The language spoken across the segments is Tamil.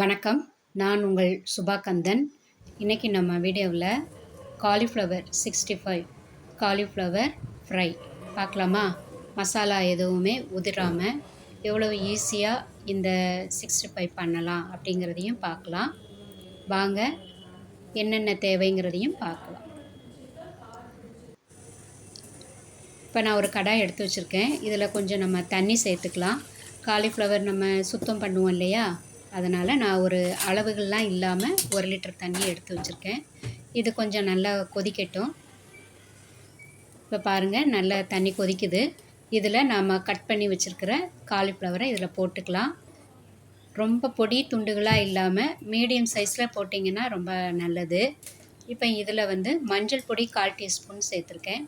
வணக்கம். நான் உங்கள் சுபாகந்தன். இன்றைக்கி நம்ம வீடியோவில் cauliflower sixty five cauliflower fry பார்க்கலாமா? மசாலா எதுவுமே உதிராமல் எவ்வளோ ஈஸியாக இந்த சிக்ஸ்டி ஃபைவ் பண்ணலாம் அப்படிங்கிறதையும் பார்க்கலாம். வாங்க என்னென்ன தேவைங்கிறதையும் பார்க்கலாம். இப்போ நான் ஒரு கடாய் எடுத்து வச்சுருக்கேன். இதில் கொஞ்சம் நம்ம தண்ணி சேர்த்துக்கலாம். காலிஃப்ளவர் நம்ம சுத்தம் பண்ணுவோம் இல்லையா? அதனால் நான் ஒரு அளவுகள்லாம் இல்லாமல் ஒரு லிட்டர் தண்ணியை எடுத்து வச்சுருக்கேன். இது கொஞ்சம் நல்லா கொதிக்கட்டும். இப்போ பாருங்கள் நல்லா தண்ணி கொதிக்குது. இதில் நாம் கட் பண்ணி வச்சுருக்கிற காலிஃப்ளவரை இதில் போட்டுக்கலாம். ரொம்ப பொடி துண்டுகளாக இல்லாமல் மீடியம் சைஸில் போட்டிங்கன்னா ரொம்ப நல்லது. இப்போ இதில் வந்து மஞ்சள் பொடி கால் டீஸ்பூன் சேர்த்துருக்கேன்.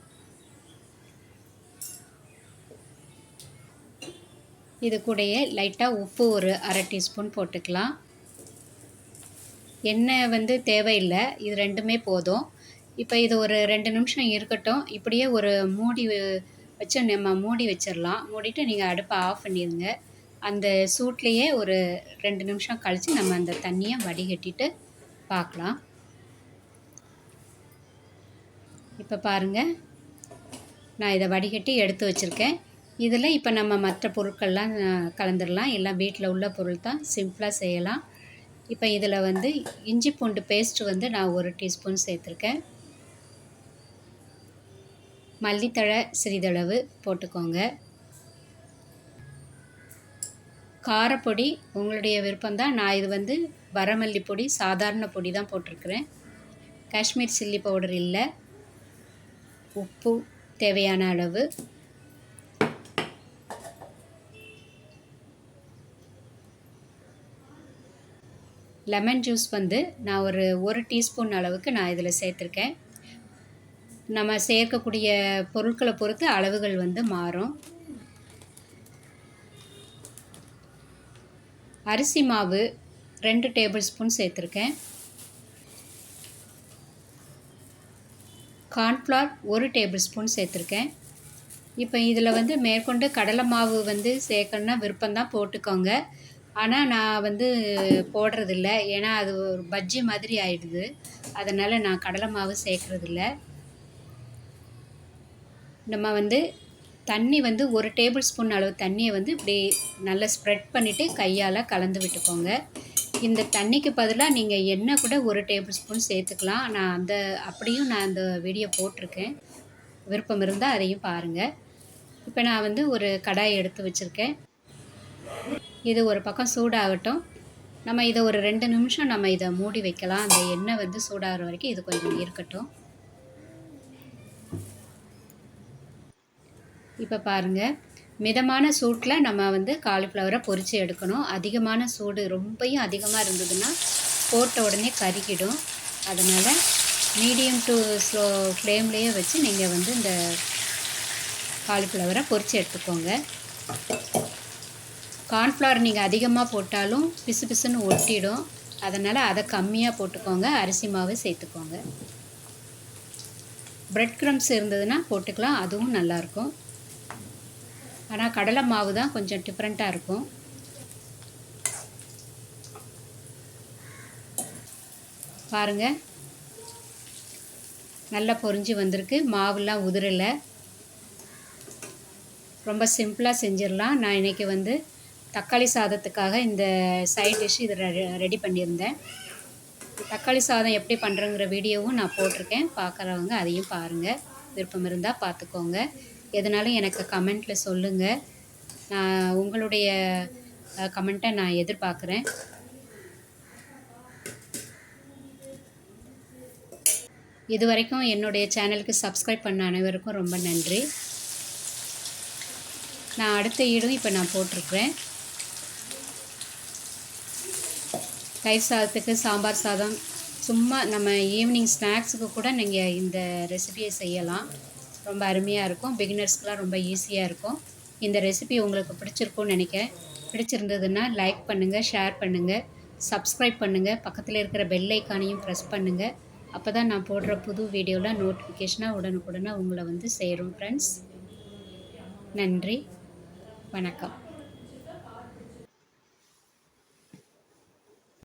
இது கூடயே லைட்டாக உப்பு ஒரு அரை டீஸ்பூன் போட்டுக்கலாம். எண்ணெய் வந்து தேவையில்லை இது ரெண்டுமே போதும். இப்போ இது ஒரு ரெண்டு நிமிஷம் இருக்கட்டும் இப்படியே ஒரு மூடி வச்சு நம்ம மூடி வச்சிடலாம். மூடிட்டு நீங்கள் அடுப்பை ஆஃப் பண்ணிடுங்க. அந்த சூட்லேயே ஒரு ரெண்டு நிமிஷம் கழித்து நம்ம அந்த தண்ணியை வடிகட்டிட்டு பார்க்கலாம். இப்போ பாருங்கள் நான் இதை வடிகட்டி எடுத்து வச்சுருக்கேன். இதில் இப்போ நம்ம மற்ற பொருட்கள்லாம் கலந்துடலாம் எல்லாம் வீட்டில் உள்ள பொருள் தான் சிம்பிளாக செய்யலாம். இப்போ இதில் வந்து இஞ்சி பூண்டு பேஸ்ட் வந்து நான் ஒரு டீஸ்பூன் சேர்த்துருக்கேன். மல்லித்தழை சிறிதளவு போட்டுக்கோங்க. காரப்பொடி உங்களுடைய விருப்பம்தான் நான் இது வந்து வரமல்லி பொடி சாதாரண பொடி தான் போட்டிருக்கிறேன். காஷ்மீர் சில்லி பவுடர் இல்லை. உப்பு தேவையான அளவு. லெமன் ஜூஸ் வந்து நான் ஒரு ஒரு டீஸ்பூன் அளவுக்கு நான் இதில் சேர்த்துருக்கேன். நம்ம சேர்க்கக்கூடிய பொருட்களை பொறுத்து அளவுகள் வந்து மாறும். அரிசி மாவு ரெண்டு டேபிள் ஸ்பூன் சேர்த்துருக்கேன். கார்ன்ஃப்ளவர் ஒரு டேபிள் ஸ்பூன் சேர்த்துருக்கேன். இப்போ இதில் வந்து மேற்கொண்டு கடலை மாவு வந்து சேர்க்கணுன்னா விருப்பம் தான் போட்டுக்கோங்க. ஆனால் நான் வந்து போடுறதில்ல. ஏன்னா அது ஒரு பஜ்ஜி மாதிரி ஆயிடுது. அதனால் நான் கடலை மாவு சேர்க்குறதில்ல. நம்ம வந்து தண்ணி வந்து ஒரு டேபிள் ஸ்பூன் அளவு தண்ணியை வந்து இப்படி நல்லா ஸ்ப்ரெட் பண்ணிவிட்டு கையால் கலந்து விட்டுக்கோங்க. இந்த தண்ணிக்கு பதிலாக நீங்கள் எண்ணெய் கூட ஒரு டேபிள் ஸ்பூன் சேர்த்துக்கலாம். நான் அந்த அப்படியும் நான் அந்த வீடியோ போட்டிருக்கேன். விருப்பம் இருந்தால் அதையும் பாருங்கள் இப்போ நான் வந்து ஒரு கடாய் எடுத்து வச்சுருக்கேன். இது ஒரு பக்கம் சூடாகட்டும். நம்ம இதை ஒரு ரெண்டு நிமிஷம் நம்ம இதை மூடி வைக்கலாம். அந்த எண்ணெய் வந்து சூடாகிற வரைக்கும் இது கொஞ்சம் இருக்கட்டும். இப்போ பாருங்கள் மிதமான சூட்டில் நம்ம வந்து காலிஃப்ளவரை பொறிச்சு எடுக்கணும். அதிகமான சூடு ரொம்பையும் அதிகமாக இருந்ததுன்னா போட்ட உடனே கருகிடும். அதனால் மீடியம் டு ஸ்லோ ஃப்ளேம்லேயே வச்சு நீங்கள் வந்து இந்த காலிஃப்ளவரை பொறிச்சு எடுத்துக்கோங்க. கார்ன்ஃப்ளவர் நீங்கள் அதிகமாக போட்டாலும் பிசு பிசுன்னு ஒட்டிடும். அதனால் அதை கம்மியாக போட்டுக்கோங்க. அரிசி மாவு சேர்த்துக்கோங்க. ப்ரெட் க்ரம்ஸ் இருந்ததுன்னா போட்டுக்கலாம். அதுவும் நல்லாயிருக்கும். ஆனால் கடலை மாவு தான் கொஞ்சம் டிஃப்ரெண்ட்டாக இருக்கும். பாருங்கள் நல்லா பொறிஞ்சு வந்திருக்கு. மாவுலாம் உதிரலை. ரொம்ப சிம்பிளாக செஞ்சிடலாம். நான் இன்றைக்கி வந்து தக்காளி சாதத்துக்காக இந்த சைட் டிஷ் இது ரெடி பண்ணியிருந்தேன். தக்காளி சாதம் எப்படி பண்ணுறங்கிற வீடியோவும் நான் போட்டிருக்கேன். பார்க்குறவங்க அதையும் பாருங்கள் விருப்பம் இருந்தால் பார்த்துக்கோங்க எதனாலும் எனக்கு கமெண்ட்டில் சொல்லுங்கள் நான் உங்களுடைய கமெண்ட்டை நான் எதிர்பார்க்குறேன். இது வரைக்கும் என்னுடைய சேனலுக்கு சப்ஸ்கிரைப் பண்ண அனைவருக்கும் ரொம்ப நன்றி. நான் அடுத்த ஈடும் இப்போ நான் போட்டிருக்கிறேன். தயிர் சாதத்துக்கு சாம்பார் சாதம். சும்மா நம்ம ஈவினிங் ஸ்நாக்ஸுக்கு கூட நீங்கள் இந்த ரெசிபியை செய்யலாம். ரொம்ப அருமையாக இருக்கும். பிகினர்ஸ்க்கெலாம் ரொம்ப ஈஸியாக இருக்கும். இந்த ரெசிபி உங்களுக்கு பிடிச்சிருக்கும்னு நினைக்கிறேன். பிடிச்சிருந்ததுன்னா லைக் பண்ணுங்கள் ஷேர் பண்ணுங்கள் சப்ஸ்கிரைப் பண்ணுங்கள் பக்கத்தில் இருக்கிற பெல் ஐக்கானையும் ப்ரெஸ் பண்ணுங்கள் அப்போ தான் நான் போடுற புது வீடியோவில் நோட்டிஃபிகேஷனாக உடனுக்குடனே உங்களை வந்து சேரும் ஃப்ரெண்ட்ஸ் நன்றி. வணக்கம்.